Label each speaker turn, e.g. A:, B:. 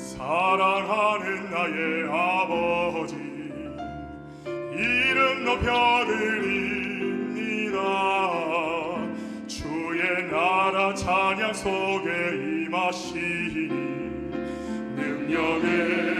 A: 사랑하는 나의 아버지 이름 높여드립니다. 주의 나라 찬양 속에 임하시니 능력에